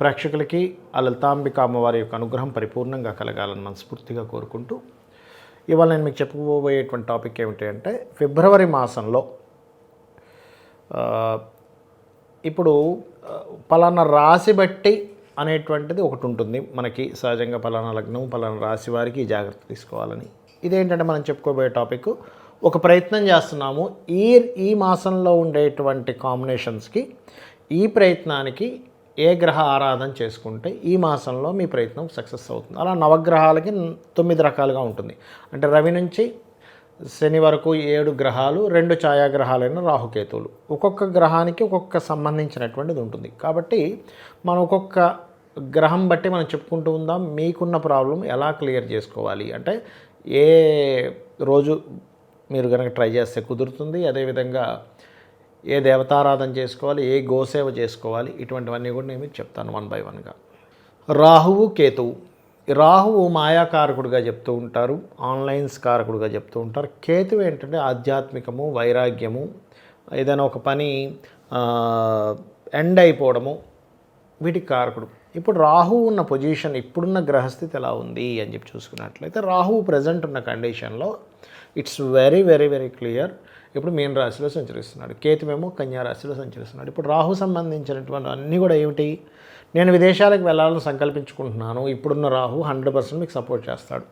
ప్రేక్షకులకి ఆ లలితాంబిక అమ్మవారి యొక్క అనుగ్రహం పరిపూర్ణంగా కలగాలని మనస్ఫూర్తిగా కోరుకుంటూ ఇవాళ నేను మీకు చెప్పుకోబోయేటువంటి టాపిక్ ఏమిటి అంటే ఫిబ్రవరి మాసంలో ఇప్పుడు పలానా రాశి బట్టి అనేటువంటిది ఒకటి ఉంటుంది. మనకి సహజంగా పలానా లగ్నం పలానా రాశి వారికి ఈ జాగ్రత్త తీసుకోవాలని. ఇదేంటంటే మనం చెప్పుకోబోయే టాపిక్ ఒక ప్రయత్నం చేస్తున్నాము. ఈ ఈ మాసంలో ఉండేటువంటి కాంబినేషన్స్కి ఈ ప్రయత్నానికి ఏ గ్రహ ఆరాధన చేసుకుంటే ఈ మాసంలో మీ ప్రయత్నం సక్సెస్ అవుతుంది. అలా నవగ్రహాలకి తొమ్మిది రకాలుగా ఉంటుంది. అంటే రవి నుంచి శని వరకు ఏడు గ్రహాలు రెండు ఛాయాగ్రహాలైన రాహుకేతువులు. ఒక్కొక్క గ్రహానికి ఒక్కొక్క సంబంధించినటువంటిది ఉంటుంది. కాబట్టి మనం ఒక్కొక్క గ్రహం బట్టి మనం చెప్పుకుంటూ ఉందాం మీకున్న ప్రాబ్లం ఎలా క్లియర్ చేసుకోవాలి? అంటే ఏ రోజు మీరు కనుక ట్రై చేస్తే కుదురుతుంది? అదేవిధంగా ఏ దేవతారాధన చేసుకోవాలి ఏ గోసేవ చేసుకోవాలి ఇటువంటివన్నీ కూడా నేను మీకు చెప్తాను వన్ బై వన్గా రాహువు కేతువు. రాహువు మాయాకారకుడుగా చెప్తూ ఉంటారు ఆన్లైన్స్ కారకుడుగా చెప్తూ ఉంటారు. కేతువు ఏంటంటే ఆధ్యాత్మికము వైరాగ్యము ఏదైనా ఒక పని ఎండ్ అయిపోవడము వీటికి కారకుడు. ఇప్పుడు రాహువు ఉన్న పొజిషన్ ఇప్పుడున్న గ్రహస్థితి ఎలా ఉంది అని చెప్పి చూసుకున్నట్లయితే రాహువు ప్రజెంట్ ఉన్న కండిషన్లో it's very very very clear ఇప్పుడు మీన రాశిలో సంచరిస్తున్నాడు. కేతుమేమో కన్యా రాశిలో సంచరిస్తున్నాడు. ఇప్పుడు రాహు సంబంధించినటువంటి అన్నీ కూడా ఏమిటి? నేను విదేశాలకు వెళ్ళాలని సంకల్పించుకుంటున్నాను. ఇప్పుడున్న రాహు హండ్రెడ్ పర్సెంట్ మీకు సపోర్ట్ చేస్తాడు.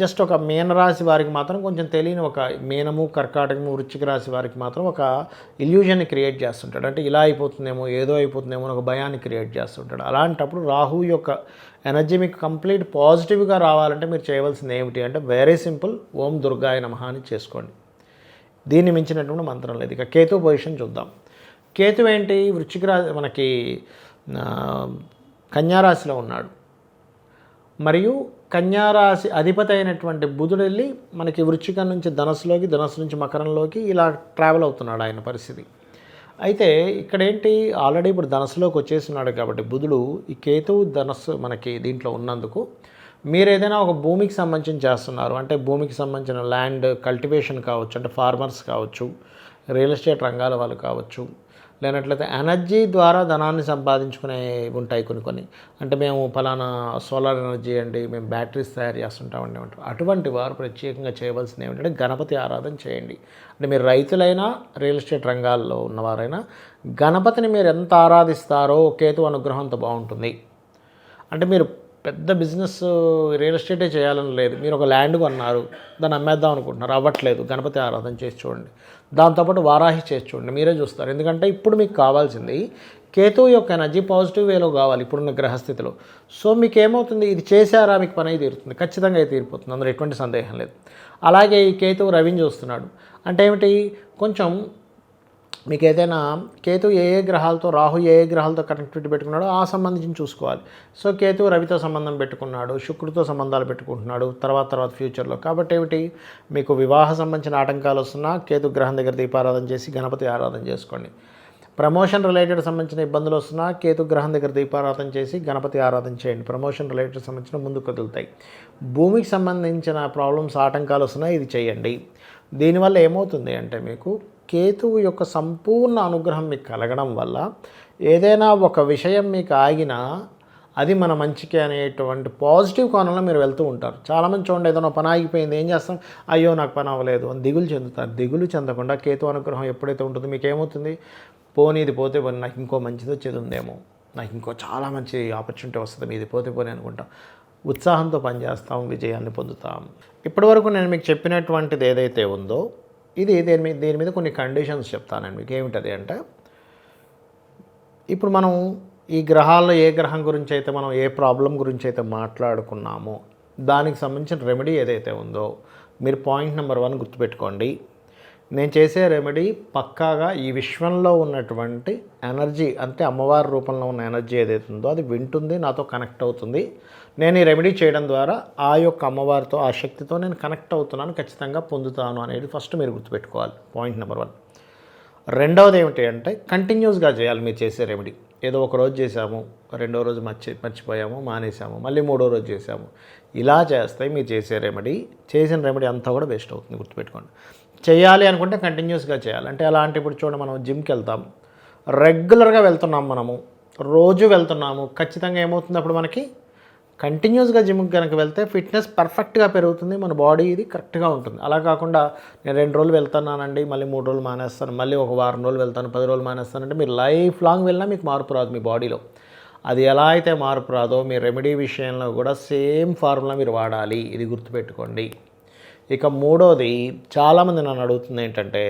జస్ట్ ఒక మీనరాశి వారికి మాత్రం కొంచెం తెలియని ఒక మీనము కర్కాటకము వృచ్చిక రాశి వారికి మాత్రం ఒక ఇల్యూజన్ని క్రియేట్ చేస్తుంటాడు. అంటే ఇలా అయిపోతుందేమో ఏదో అయిపోతుందేమో అని ఒక భయాన్ని క్రియేట్ చేస్తుంటాడు. అలాంటప్పుడు రాహు యొక్క ఎనర్జీ మీకు కంప్లీట్ పాజిటివ్గా రావాలంటే మీరు చేయవలసింది ఏమిటి అంటే వెరీ సింపుల్ ఓం దుర్గాయ నమః అని చేసుకోండి. దీన్ని మించినటువంటి మంత్రం లేదు. ఇక కేతు పొజిషన్ చూద్దాం. కేతు ఏంటి? వృశ్చిక రాశి మనకి కన్యారాశిలో ఉన్నాడు. మరియు కన్యారాశి అధిపతి అయినటువంటి బుధుడు వెళ్ళి మనకి వృశ్చికం నుంచి ధనస్సులోకి ధనస్సు నుంచి మకరంలోకి ఇలా ట్రావెల్ అవుతున్నాడు ఆయన పరిస్థితి. అయితే ఇక్కడ ఏంటి? ఆల్రెడీ ఇప్పుడు ధనస్సులోకి వచ్చేస్తున్నాడు కాబట్టి బుధుడు ఈ కేతువు ధనస్సు మనకి దీంట్లో ఉన్నందుకు మీరు ఏదైనా ఒక భూమికి సంబంధించి చేస్తున్నారు అంటే భూమికి సంబంధించిన ల్యాండ్ కల్టివేషన్ కావచ్చు అంటే ఫార్మర్స్ కావచ్చు రియల్ ఎస్టేట్ రంగాల వాళ్ళు కావచ్చు లేనట్లయితే ఎనర్జీ ద్వారా ధనాన్ని సంపాదించుకునే ఉంటాయి కొన్ని కొన్ని. అంటే మేము ఫలానా సోలార్ ఎనర్జీ అండి మేము బ్యాటరీస్ తయారు చేస్తుంటామండి అంటారు అటువంటి వారు ప్రత్యేకంగా చేయవలసింది ఏమిటంటే గణపతి ఆరాధన చేయండి. అంటే మీరు రైతులైనా రియల్ ఎస్టేట్ రంగాల్లో ఉన్నవారైనా గణపతిని మీరు ఎంత ఆరాధిస్తారో కేతు అనుగ్రహం అంత బాగుంటుంది. అంటే మీరు పెద్ద బిజినెస్ రియల్ ఎస్టేటే చేయాలని లేదు. మీరు ఒక ల్యాండ్ కొన్నారు దాన్ని అమ్మేద్దాం అనుకుంటున్నారు అవ్వట్లేదు. గణపతి ఆరాధన చేసి చూడండి. దాంతోపాటు వారాహి చేసి చూడండి. మీరే చూస్తారు. ఎందుకంటే ఇప్పుడు మీకు కావాల్సింది కేతు యొక్క ఎనర్జీ పాజిటివ్ వేలో కావాలి ఇప్పుడున్న గ్రహస్థితిలో. సో మీకు ఏమవుతుంది ఇది చేశారా? మీకు పని అయి తీరుతుంది. ఖచ్చితంగా అయితే తీరిపోతుంది. అందులో ఎటువంటి సందేహం లేదు. అలాగే ఈ కేతువు రవిని చూస్తున్నాడు. అంటే ఏమిటి? కొంచెం మీకు ఏదైనా కేతు ఏ ఏ గ్రహాలతో రాహు ఏ ఏ గ్రహాలతో కనెక్టివిటీ పెట్టుకున్నాడో ఆ సంబంధించి చూసుకోవాలి. సో కేతు రవితో సంబంధం పెట్టుకున్నాడు శుక్రుడితో సంబంధాలు పెట్టుకుంటున్నాడు తర్వాత తర్వాత ఫ్యూచర్లో. కాబట్టి ఏమిటి? మీకు వివాహ సంబంధించిన ఆటంకాలు వస్తున్నా కేతు గ్రహం దగ్గర దీపారాధన చేసి గణపతి ఆరాధన చేసుకోండి. ప్రమోషన్ రిలేటెడ్ సంబంధించిన ఇబ్బందులు వస్తున్నా కేతు గ్రహం దగ్గర దీపారాధన చేసి గణపతి ఆరాధన చేయండి. ప్రమోషన్ రిలేటెడ్ సంబంధించిన ముందుకు కదులుతాయి. భూమికి సంబంధించిన ప్రాబ్లమ్స్ ఆటంకాలు వస్తున్నా ఇది చేయండి. దీనివల్ల ఏమవుతుంది అంటే మీకు కేతువు యొక్క సంపూర్ణ అనుగ్రహం మీకు కలగడం వల్ల ఏదైనా ఒక విషయం మీకు ఆగినా అది మన మంచికి అనేటువంటి పాజిటివ్ కోణంలో మీరు వెళ్తూ ఉంటారు. చాలామంది చూడండి ఏదైనా పని ఆగిపోయింది ఏం చేస్తాం? అయ్యో నాకు పని అవ్వలేదు అని దిగులు చెందుతారు. దిగులు చెందకుండా కేతు అనుగ్రహం ఎప్పుడైతే ఉంటుందో మీకు ఏమవుతుంది? పోనీ ఇది పోతే పోనీ నాకు ఇంకో మంచిది వచ్చేది ఉందేమో. నాకు ఇంకో చాలా మంచి ఆపర్చునిటీ వస్తుంది ఇది పోతే పోనీ అనుకుంటాం. ఉత్సాహంతో పనిచేస్తాం విజయాన్ని పొందుతాం. ఇప్పటివరకు నేను మీకు చెప్పినటువంటిది ఏదైతే ఉందో ఇది దీని మీద దీని మీద కొన్ని కండిషన్స్ చెప్తానండి. మీకు ఏమిటది అంటే ఇప్పుడు మనం ఈ గ్రహాల్లో ఏ గ్రహం గురించి అయితే మనం ఏ ప్రాబ్లం గురించి అయితే మాట్లాడుకున్నామో దానికి సంబంధించిన రెమెడీ ఏదైతే ఉందో మీరు పాయింట్ నెంబర్ వన్ గుర్తుపెట్టుకోండి. నేను చేసే రెమెడీ పక్కాగా ఈ విశ్వంలో ఉన్నటువంటి ఎనర్జీ అంటే అమ్మవారి రూపంలో ఉన్న ఎనర్జీ ఏదైతే ఉందో అది వింటుంది నాతో కనెక్ట్ అవుతుంది. నేను ఈ రెమెడీ చేయడం ద్వారా ఆ యొక్క అమ్మవారితో ఆ శక్తితో నేను కనెక్ట్ అవుతున్నాను ఖచ్చితంగా పొందుతాను అనేది ఫస్ట్ మీరు గుర్తుపెట్టుకోవాలి. పాయింట్ నెంబర్ వన్ రెండవది ఏమిటి అంటే కంటిన్యూస్గా చేయాలి మీరు చేసే రెమెడీ ఏదో ఒక రోజు చేసాము రెండో రోజు మర్చి మర్చిపోయాము మానేసాము మళ్ళీ మూడో రోజు చేసాము ఇలా చేస్తే మీరు చేసే రెమెడీ చేసిన రెమెడీ అంతా కూడా వేస్ట్ అవుతుంది గుర్తుపెట్టుకోండి. చేయాలి అనుకుంటే కంటిన్యూస్గా చేయాలి. అంటే అలాంటి ఇప్పుడు చూడండి మనం జిమ్కి వెళ్తాం రెగ్యులర్గా వెళ్తున్నాం మనము. రోజు వెళ్తున్నాము. ఖచ్చితంగా ఏమవుతుంది అప్పుడు మనకి కంటిన్యూస్గా జిమ్కి కనుక వెళ్తే ఫిట్నెస్ పర్ఫెక్ట్గా పెరుగుతుంది మన బాడీ ఇది కరెక్ట్గా ఉంటుంది. అలా కాకుండా నేను రెండు రోజులు వెళ్తున్నానండి మళ్ళీ మూడు రోజులు మానేస్తాను మళ్ళీ ఒక వారం రోజులు వెళ్తాను పది రోజులు మానేస్తానంటే మీరు లైఫ్ లాంగ్ వెళ్ళినా మీకు మార్పు రాదు మీ బాడీలో. అది ఎలా అయితే మార్పు రాదో మీ రెమెడీ విషయంలో కూడా సేమ్ ఫార్ములా మీరు వాడాలి. ఇది గుర్తుపెట్టుకోండి. ఇక మూడోది చాలామంది నన్ను అడుగుతుంది ఏంటంటే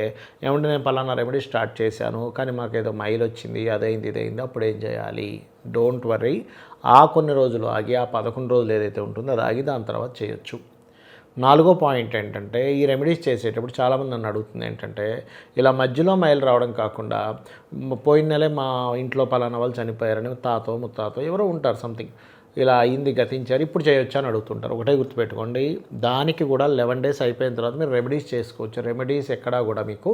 ఏమంటే నేను పలానా రెమెడీ స్టార్ట్ చేశాను కానీ మాకు ఏదో మైల్ వచ్చింది అదైంది ఇదైంది అప్పుడు ఏం చేయాలి? Don't worry. ఆ కొన్ని రోజులు ఆగి ఆ పదకొండు రోజులు ఏదైతే ఉంటుందో అది ఆగి దాని తర్వాత చేయొచ్చు. నాలుగో పాయింట్ ఏంటంటే ఈ రెమెడీస్ చేసేటప్పుడు చాలామంది నన్ను అడుగుతుంది ఏంటంటే ఇలా మధ్యలో మైలు రావడం కాకుండా పోయిన నెలే మా ఇంట్లో పలానా వాళ్ళు చనిపోయారని తాతో ముత్తాతో ఎవరో ఉంటారు సంథింగ్. ఇలా అయింది గతించారు ఇప్పుడు చేయొచ్చు అని అడుగుతుంటారు. ఒకటే గుర్తుపెట్టుకోండి దానికి కూడా లెవెన్ డేస్ అయిపోయిన తర్వాత మీరు రెమెడీస్ చేసుకోవచ్చు. రెమెడీస్ ఎక్కడా కూడా మీకు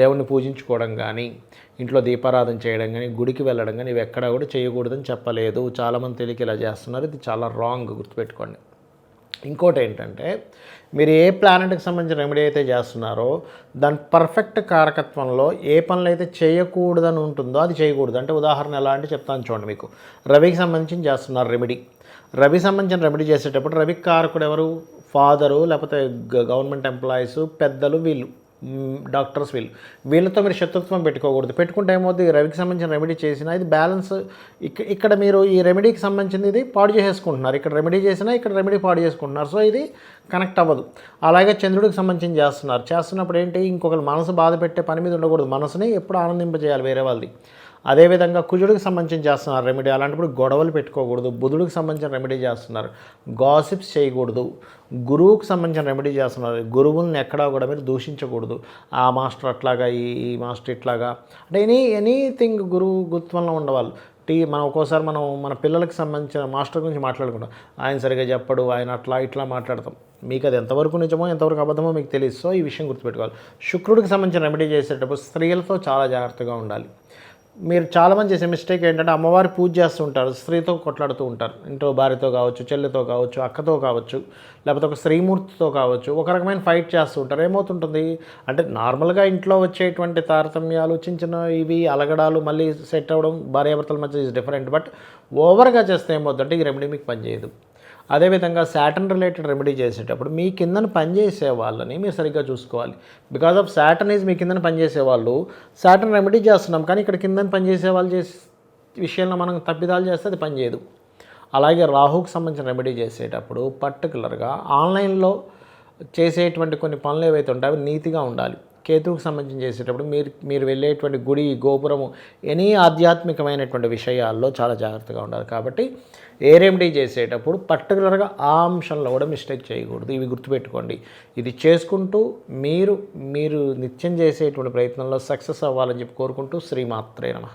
దేవుణ్ణి పూజించుకోవడం కానీ ఇంట్లో దీపారాధన చేయడం కానీ గుడికి వెళ్ళడం కానీ ఇవి ఎక్కడా కూడా చేయకూడదని చెప్పలేదు. చాలామంది తెలియక ఇలా చేస్తున్నారు. ఇది చాలా రాంగ్ గుర్తుపెట్టుకోండి. ఇంకోటి ఏంటంటే మీరు ఏ ప్లానెట్కి సంబంధించిన రెమెడీ అయితే చేస్తున్నారో దాని పర్ఫెక్ట్ కారకత్వంలో ఏ పనులు అయితే చేయకూడదని ఉంటుందో అది చేయకూడదు. అంటే ఉదాహరణ ఎలా అంటే చెప్తాను చూడండి మీకు. రవికి సంబంధించి చేస్తున్నారు రెమెడీ. రవి సంబంధించిన రెమెడీ చేసేటప్పుడు రవికి కారకుడు ఎవరు? ఫాదరు లేకపోతే గ- గవర్నమెంట్ ఎంప్లాయీస్ పెద్దలు వీళ్ళు. డాక్టర్స్ వీళ్ళు. వీళ్ళతో మీరు శత్రుత్వం పెట్టుకోకూడదు. పెట్టుకుంటే ఏమవుతుంది రవికి సంబంధించిన రెమెడీ చేసినా ఇది బ్యాలెన్స్ ఇక్క ఇక్కడ మీరు ఈ రెమెడీకి సంబంధించింది ఇది పాడు చేసేసుకుంటున్నారు. ఇక్కడ రెమెడీ చేసినా ఇక్కడ రెమెడీ పాడు చేసుకుంటున్నారు. సో ఇది కనెక్ట్ అవ్వదు. అలాగే చంద్రుడికి సంబంధించి చేస్తున్నారు. చేస్తున్నప్పుడు ఏంటి? ఇంకొకరు మనసు బాధ పెట్టే పని మీద ఉండకూడదు. మనసుని ఎప్పుడు ఆనందింపజేయాలి వేరే వాళ్ళది. అదేవిధంగా కుజుడికి సంబంధించి చేస్తున్నారు రెమెడీ అలాంటప్పుడు గొడవలు పెట్టుకోకూడదు బుధుడికి సంబంధించిన రెమెడీ చేస్తున్నారు గాసిప్స్ చేయకూడదు గురువుకి సంబంధించిన రెమెడీ చేస్తున్నారు. గురువుల్ని ఎక్కడా కూడా మీరు దూషించకూడదు. ఆ మాస్టర్ అట్లాగా ఈ మాస్టర్ ఇట్లాగా. అంటే ఎనీ ఎనీథింగ్ గురువు గుత్వంలో ఉండవాళ్ళు టీ మనం ఒక్కోసారి మనం మన పిల్లలకు సంబంధించిన మాస్టర్ గురించి మాట్లాడుకుంటాం. ఆయన సరిగా చెప్పడు ఆయన అట్లా ఇట్లా మాట్లాడతాం. మీకు అది ఎంతవరకు నిజమో ఎంతవరకు అబద్ధమో మీకు తెలియదు. సో ఈ విషయం గుర్తుపెట్టుకోవాలి. శుక్రుడికి సంబంధించిన రెమెడీ చేసేటప్పుడు స్త్రీలతో చాలా జాగ్రత్తగా ఉండాలి. మీరు చాలామంది చేసే మిస్టేక్ ఏంటంటే అమ్మవారి పూజ చేస్తుంటారు స్త్రీతో కొట్లాడుతూ ఉంటారు. ఇంట్లో భార్యతో కావచ్చు చెల్లితో కావచ్చు అక్కతో కావచ్చు లేకపోతే ఒక స్త్రీమూర్తితో కావచ్చు ఒక రకమైన ఫైట్ చేస్తూ ఉంటారు. ఏమవుతుంటుంది అంటే నార్మల్గా ఇంట్లో వచ్చేటువంటి తారతమ్యాలు చిన్న చిన్న ఇవి అలగడాలు మళ్ళీ సెట్ అవ్వడం భార్యాభర్తల మధ్య ఇస్ డిఫరెంట్ బట్ ఓవర్గా చేస్తే ఏమవుతుందంటే ఈ రెమెడీ మీకు పనిచేయదు. అదేవిధంగా శాటన్ రిలేటెడ్ రెమెడీ చేసేటప్పుడు మీ కిందన పనిచేసే వాళ్ళని మీరు సరిగ్గా చూసుకోవాలి. బికాజ్ ఆఫ్ శాటన్ ఈజ్ మీ కిందన పనిచేసే వాళ్ళు శాటన్ రెమెడీ చేస్తున్నాం కానీ ఇక్కడ కిందన పనిచేసే వాళ్ళు చేసే విషయంలో మనం తప్పిదాలు చేస్తే అది పనిచేయదు అలాగే రాహుకు సంబంధించిన రెమెడీ చేసేటప్పుడు పర్టికులర్గా ఆన్లైన్లో చేసేటువంటి కొన్ని పనులు ఏవైతే ఉంటాయో అవి నీతిగా ఉండాలి. కేతువుకు సంబంధించి చేసేటప్పుడు మీరు మీరు వెళ్ళేటువంటి గుడి గోపురము ఎనీ ఆధ్యాత్మికమైనటువంటి విషయాల్లో చాలా జాగ్రత్తగా ఉండాలి. కాబట్టి ఏ రెమెడీ చేసేటప్పుడు పర్టికులర్గా ఆ అంశంలో కూడా మిస్టేక్ చేయకూడదు. ఇవి గుర్తుపెట్టుకోండి. ఇది చేసుకుంటూ మీరు మీరు నిత్యం చేసేటువంటి ప్రయత్నంలో సక్సెస్ అవ్వాలని చెప్పి కోరుకుంటూ శ్రీమాత్రే నమః.